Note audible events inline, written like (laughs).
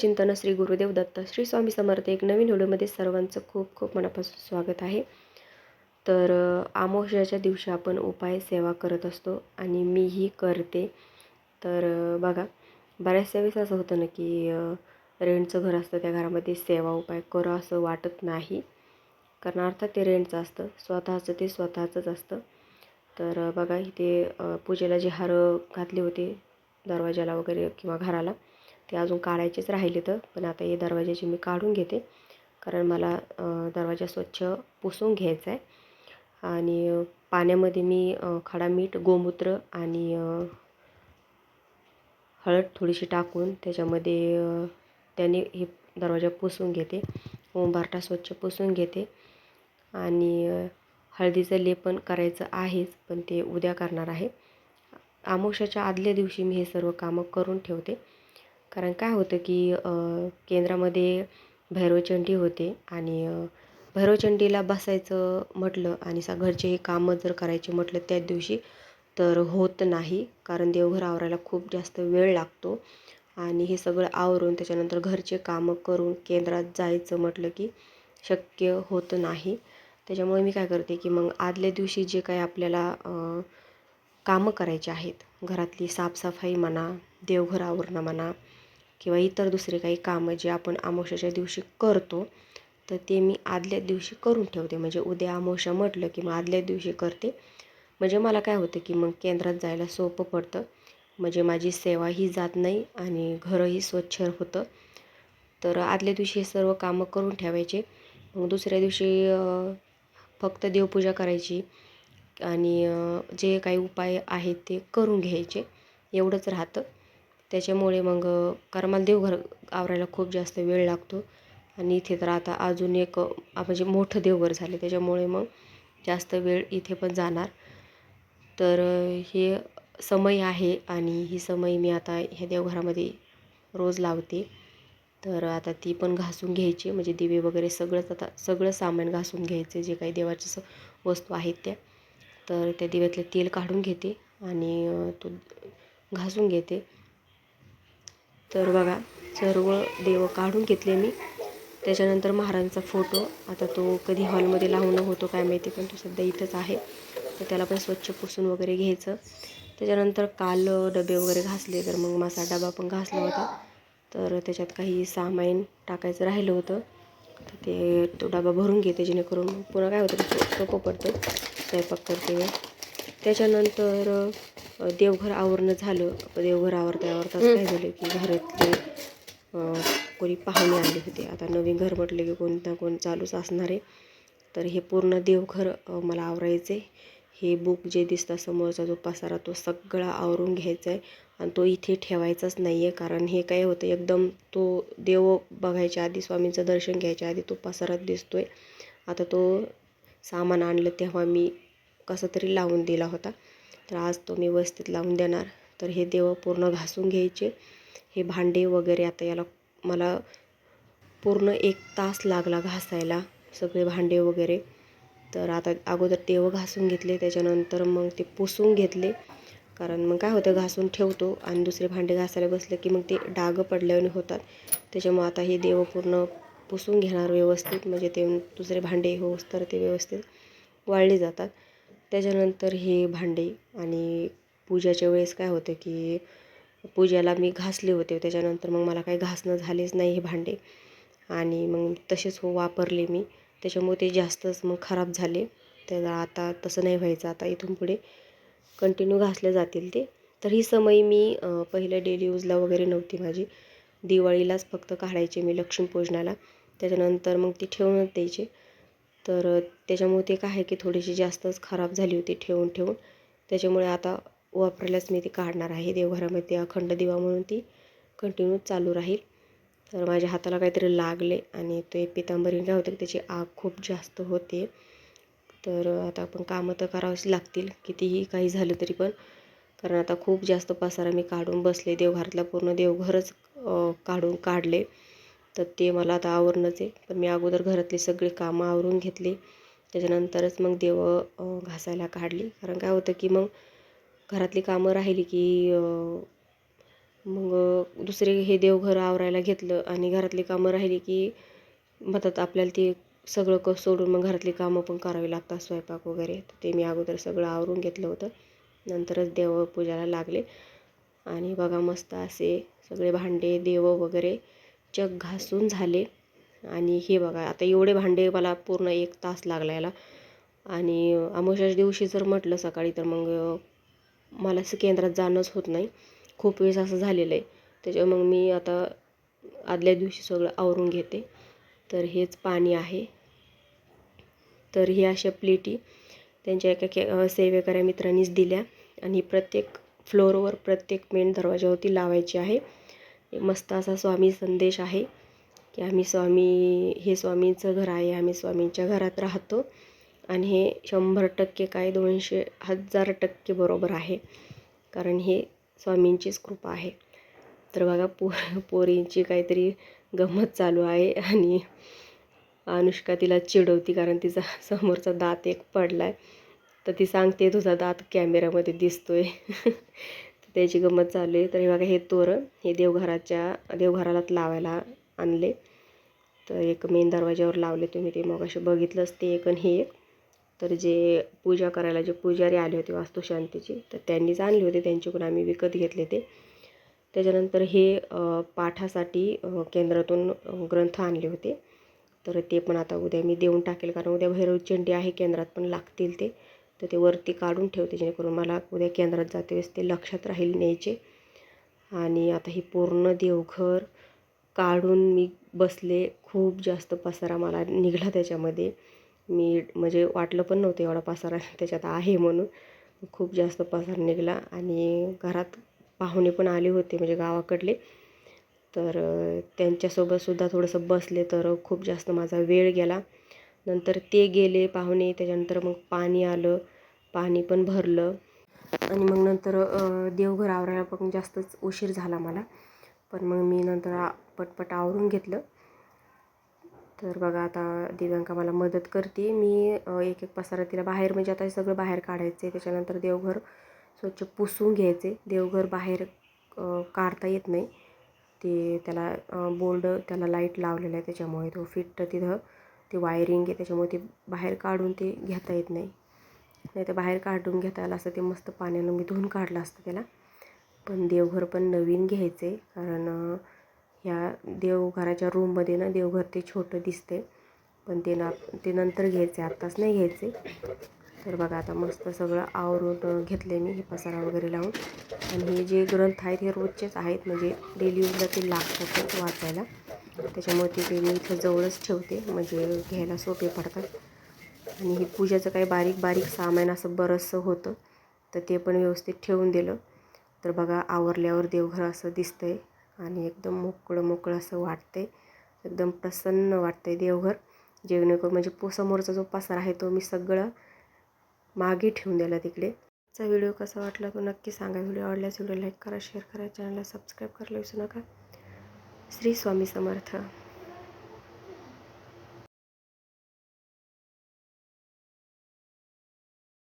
चिंतन श्री गुरुदेव दत्त श्री स्वामी समर्थ एक नवीन व्हिडिओमध्ये सर्वांचं खूप खूप मनापासून स्वागत आहे. तर आमोशाच्या दिवशी आपण उपाय सेवा करत असतो आणि मीही करते. तर बघा बऱ्याचशा वेळेस असं होतं ना की रेंटचं घर असतं त्या घरामध्ये सेवा उपाय करा असं वाटत नाही. कारण अर्थात ते रेंटचं असतं स्वतःचं ते स्वतःचंच असतं. तर बघा इथे पूजेला जे हार घातले होते दरवाजाला वगैरे किंवा घराला ते अजून काढायचेच राहिले तर पण आता हे दरवाज्याची मी काढून घेते. कारण मला दरवाजा स्वच्छ पुसून घ्यायचा आहे आणि पाण्यामध्ये मी खडा मीठ गोमूत्र आणि हळद थोडीशी टाकून त्याच्यामध्ये त्याने हे दरवाजा पुसून घेते. ओंबारटा स्वच्छ पुसून घेते. आणि हळदीचं लेपन करायचं आहेच पण ते उद्या करणार आहे. आमोशाच्या आदल्या दिवशी मी हे सर्व कामं करून ठेवते. कारण काय होतं की केंद्रामध्ये भैरवचंडी होते आणि भैरवचंडीला बसायचं म्हटलं आणि सा घरचे हे कामं जर करायचे म्हटलं त्याच दिवशी तर होत नाही कारण देवघर आवरायला खूप जास्त वेळ लागतो. आणि हे सगळं आवरून त्याच्यानंतर घरचे कामं करून केंद्रात जायचं म्हटलं की शक्य होत नाही. त्याच्यामुळे मी काय करते की मग आदल्या दिवशी जे काही आपल्याला कामं करायचे आहेत घरातली साफसफाई म्हणा देवघर आवरणं म्हणा किंवा इतर दुसरे काही कामं जे आपण अमावस्याच्या दिवशी करतो तर ते मी आदल्या दिवशी करून ठेवते. म्हणजे उद्या अमावस्या म्हटलं की मग आदल्या दिवशी करते. म्हणजे मला काय होतं की मग केंद्रात जायला सोपं पडतं. म्हणजे माझी सेवाही जात नाही आणि घरही स्वच्छ होतं. तर आदल्या दिवशी हे सर्व कामं करून ठेवायचे. मग दुसऱ्या दिवशी फक्त देवपूजा करायची आणि जे काही उपाय आहेत ते करून घ्यायचे. एवढंच राहतं. त्याच्यामुळे मग करमाल कारण मला देवघर आवरायला खूप जास्त वेळ लागतो. आणि इथे तर आता अजून एक म्हणजे मोठं देवघर झालं त्याच्यामुळे मग जास्त वेळ इथे पण जाणार. तर हे समय आहे आणि ही समय मी आता ह्या देवघरामध्ये रोज लावते. तर आता ती पण घासून घ्यायची म्हणजे दिवे वगैरे सगळंच आता सगळं सामान घासून घ्यायचं जे काही देवाच्या स वस्तू आहेत त्या. तर त्या दिव्यातलं तेल काढून घेते आणि तो घासून घेते. तर बघा सर्व देव काढून घेतले मी. त्याच्यानंतर महाराजांचा फोटो. आता तो कधी हॉलमध्ये लावणं होतो काय माहिती पण तो सध्या इथंच आहे. तर त्याला पण स्वच्छ पुसून वगैरे घ्यायचं. त्याच्यानंतर काल डबे वगैरे घासले तर मग माझा डबा पण घासला होता. तर त्याच्यात काही सामान टाकायचं राहिलं होतं. तर ते तो डबा भरून घेते जेणेकरून पुन्हा काय होतं सोपं पडतं. स्वयंपाक करते वेळ त्याच्यानंतर देवघर आवरणं झालं. देवघर आवरता आवरताच काय झालं की घरातले कोणी पाहुणे आले होते. आता नवीन घर म्हटलं की कोण ना कोण चालूच असणार आहे. तर हे पूर्ण देवघर मला आवरायचे हे बुक जे दिसतं समोरचा जो पसारा तो सगळा आवरून घ्यायचा आहे आणि तो इथे ठेवायचाच नाही आहे कारण हे काय होतं एकदम तो देव बघायच्या आधी स्वामींचं दर्शन घ्यायच्या आधी तो पसारात दिसतो आहे आता तो सामान आणलं तेव्हा मी कसं तरी लावून दिला होता. तर आज तो मी व्यवस्थित लावून देणार. तर हे देव पूर्ण घासून घ्यायचे. हे भांडे वगैरे आता याला मला पूर्ण एक तास लागला घासायला सगळे भांडे वगैरे. तर आता अगोदर देव घासून घेतले त्याच्यानंतर मग ते पुसून घेतले. कारण मग काय होतं घासून ठेवतो आणि दुसरे भांडे घासायला बसले की मग ते डाग पडल्याने होतात. त्याच्यामुळे आता हे देव पूर्ण पुसून घेणार व्यवस्थित. म्हणजे ते दुसरे भांडे होस तर ते व्यवस्थित वाळले जातात. त्याच्यानंतर हे भांडे आणि पूजाच्या वेळेस काय होतं की पूजेला मी घासले होते. त्याच्यानंतर मग मला काही घासणं झालेच नाही हे भांडे. आणि मग तसेच हो वापरले मी. त्याच्यामुळे ते जास्तच मग खराब झाले. त्याला आता तसं नाही व्हायचं. आता इथून पुढे कंटिन्यू घासले जातील ते. तर ही समय मी पहिले डेली यूजला वगैरे नव्हती माझी. दिवाळीलाच फक्त काढायचे मी लक्ष्मीपूजनाला. त्याच्यानंतर मग ती ठेवूनच द्यायचे. तर त्याच्यामुळे ते काय आहे की थोडीशी जास्तच खराब झाली होती ठेवून ठेवून. त्याच्यामुळे आता वापरायलाच मी ती काढणार आहे. देवघरामध्ये अखंड दिवा म्हणून ती कंटिन्यू चालू राहील. तर माझ्या हाताला काहीतरी लागले आणि ते पितांबरी काय होतं की त्याची आग खूप जास्त होते. तर आता आपण कामं तर करावीच लागतील. कितीही काही झालं तरी पण. कारण आता खूप जास्त पसारा मी काढून बसले. देवघरातला पूर्ण देवघरच काढून काढले. तर ते मला आता आवरणंच आहे. पण मी अगोदर घरातली सगळी कामं आवरून घेतली. त्याच्यानंतरच मग देवं घासायला काढली. कारण काय होतं की मग घरातली कामं राहिली की मग दुसरे हे देवघर आवरायला घेतलं आणि घरातली कामं राहिली की मतात आपल्याला ते सगळं क सोडून मग घरातली कामं पण करावी लागतात स्वयंपाक वगैरे. तर ते मी अगोदर सगळं आवरून घेतलं होतं. नंतरच देवपूजाला लागले. आणि बघा मस्त असे सगळे भांडे देव वगैरे चक घासून झाले. आणि हे बघा आता एवढे भांडे मला पूर्ण एक तास लागला याला आणि अमावश्याच्या दिवशी जर म्हटलं सकाळी तर मग मला असं केंद्रात जाणंच होत नाही. खूप वेळेस असं झालेलं आहे. त्याच्या मग मी आता आदल्या दिवशी सगळं आवरून घेते. तर हेच पाणी आहे. तर हे अशा प्लेटी त्यांच्या एका के सेवेकऱ्या मित्रांनीच दिल्या. आणि प्रत्येक फ्लोअरवर प्रत्येक मेन दरवाजावरती लावायची आहे. मस्त असा स्वामी संदेश आहे की आम्ही स्वामी हे स्वामींचं घर आहे आम्ही स्वामींच्या घरात राहतो. आणि हे शंभर टक्के काय दोनशे हजार टक्के बरोबर आहे. कारण हे स्वामींचीच कृपा आहे. तर बघा पो पोरींची काहीतरी गंमत चालू आहे आणि अनुष्का तिला चिडवती कारण तिचा समोरचा दात एक पडला आहे तर ती सांगते तुझा दात कॅमेऱ्यामध्ये दिसतो आहे त्याची गंमत चालू आहे. तर हे बघा हे तोरण हे देवघराच्या देवघरालाच लावायला आणले. तर एक मेन दरवाज्यावर लावले तुम्ही ते. मग असे बघितलंच ते एक आणि हे एक. तर जे पूजा करायला जे पुजारी आले होते वास्तुशांतीचे तर त्यांनीच आणले होते. त्यांच्याकडून आम्ही विकत घेतले ते. त्याच्यानंतर हे पाठासाठी केंद्रातून ग्रंथ आणले होते. तर ते पण आता उद्या मी देऊन टाकेल. कारण उद्या भैरवचंडी आहे केंद्रात पण लागतील ते. तर ते वरती काढून ठेवते जेणेकरून मला उद्या केंद्रात जाते वेळेस ते लक्षात राहील न्यायचे. आणि आता ही पूर्ण देवघर काढून मी बसले खूप जास्त पसारा मला निघाला त्याच्यामध्ये. मी म्हणजे वाटलं पण नव्हतं एवढा पसारा (laughs) त्याच्यात आहे म्हणून. खूप जास्त पसारा निघाला आणि घरात पाहुणे पण आले होते म्हणजे गावाकडले. तर त्यांच्यासोबतसुद्धा थोडंसं बसले तर खूप जास्त माझा वेळ गेला. नंतर ते गेले पाहुणे त्याच्यानंतर मग पाणी आलं पाणी पण भरलं. आणि मग नंतर देवघर आवरायला पण जास्तच उशीर झाला मला. पण मग मी नंतर पटपट आवरून घेतलं. तर बघा आता दिव्यांका मला मदत करते. मी एक एक पसारा तिला बाहेर म्हणजे आता सगळं बाहेर काढायचं आहे त्याच्यानंतर देवघर स्वच्छ पुसून घ्यायचे देवघर बाहेर काढता येत नाही. ते त्याला बोर्ड त्याला लाइट लावलेला आहे. त्याच्यामुळे तो फिट तिथं ते वायरिंग आहे त्याच्यामुळे ते बाहेर काढून ते घेता येत नाही. नाही तर बाहेर काढून घेता आलं असतं ते मस्त पाण्यानं मी धुवून काढलं असतं त्याला. पण देवघर पण नवीन घ्यायचे कारण ह्या देवघराच्या रूममध्ये ना देवघर ते छोटं दिसते पण ते ना ते नंतर घ्यायचे आत्ताच नाही घ्यायचे. तर बघा आता मस्त सगळं आवरून घेतले मी हे पसारा वगैरे लावून. आणि हे जे ग्रंथ आहेत हे रोजचेच आहेत. म्हणजे डेली यूजला ते लागतात वाचायला. त्याच्यामुळे ते मी इथं जवळच ठेवते. म्हणजे घ्यायला सोपे पडतात. आणि हे पूजाचं काही बारीक बारीक सामान असं बरंचसं होतं. तर ते पण व्यवस्थित ठेवून दिलं. तर बघा आवरल्यावर देवघर असं दिसतं आहे आणि एकदम मोकळं मोकळं असं वाटतंय. एकदम प्रसन्न वाटतंय देवघर. जेणेकरून म्हणजे पो समोरचा जो पसार आहे तो मी सगळं मागे ठेवून द्यायला तिकडे. चा व्हिडिओ कसा वाटला तो नक्की सांगा. व्हिडिओ आवडल्यास व्हिडिओ लाईक करा शेअर करा चॅनलला सबस्क्राईब करायला विसरू नका. श्री स्वामी समर्थ.